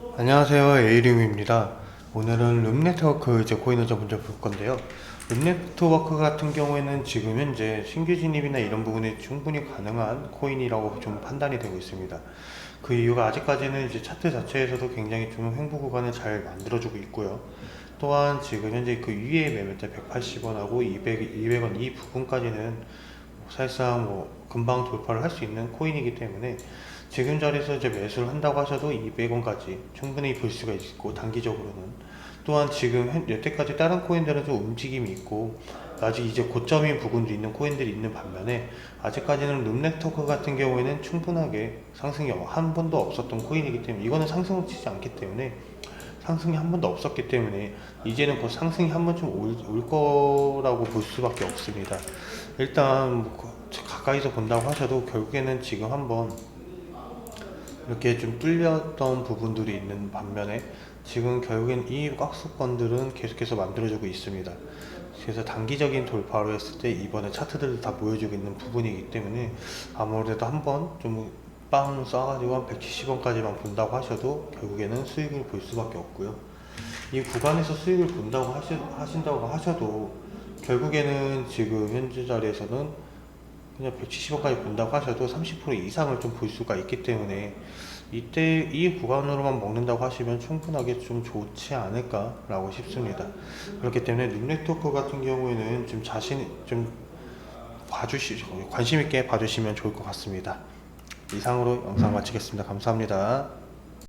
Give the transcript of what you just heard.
안녕하세요. 에이리움입니다. 오늘은 룸네트워크 이제 좀 먼저 볼 건데요. 룸네트워크 같은 경우에는 지금 현재 신규 진입이나 이런 부분이 충분히 가능한 코인이라고 좀 판단이 되고 있습니다. 그 이유가 아직까지는 이제 차트 자체에서도 굉장히 좀 횡보 구간을 잘 만들어주고 있고요. 또한 지금 현재 그 위에 매매대 180원하고 200, 200원 이 부분까지는 사실상 뭐 금방 돌파를 할 수 있는 코인이기 때문에 지금 자리에서 이제 매수를 한다고 하셔도 200원까지 충분히 볼 수가 있고 단기적으로는. 또한 지금 현- 여태까지 다른 코인들은 좀 움직임이 있고 아직 이제 고점인 부분도 있는 코인들이 있는 반면에 아직까지는 룸네트워크 같은 경우에는 충분하게 상승이 한 번도 없었던 코인이기 때문에 이거는 상승을 치지 않기 때문에 상승이 한 번도 없었기 때문에 이제는 곧 상승이 한 번쯤 올, 올 거라고 볼 수밖에 없습니다. 일단 뭐 그- 가까이서 본다고 하셔도 결국에는 지금 한번 이렇게 좀 뚫렸던 부분들이 있는 반면에 지금 결국엔 이 꽉수건들은 계속해서 만들어지고 있습니다. 그래서 단기적인 돌파로 했을 때 이번에 차트들 다 보여주고 있는 부분이기 때문에 아무래도 한번 좀 빵 쏴가지고 한 170원까지만 본다고 하셔도 결국에는 수익을 볼 수밖에 없고요. 이 구간에서 수익을 본다고 하시, 하신다고 하셔도 결국에는 지금 현재 자리에서는 그냥 170원까지 본다고 하셔도 30% 이상을 좀 볼 수가 있기 때문에 이때 이 구간으로만 먹는다고 하시면 충분하게 좀 좋지 않을까라고 싶습니다. 그렇기 때문에 룸네트워크 같은 경우에는 좀 자신 좀 봐주시 관심 있게 봐주시면 좋을 것 같습니다. 이상으로 영상 마치겠습니다. 감사합니다.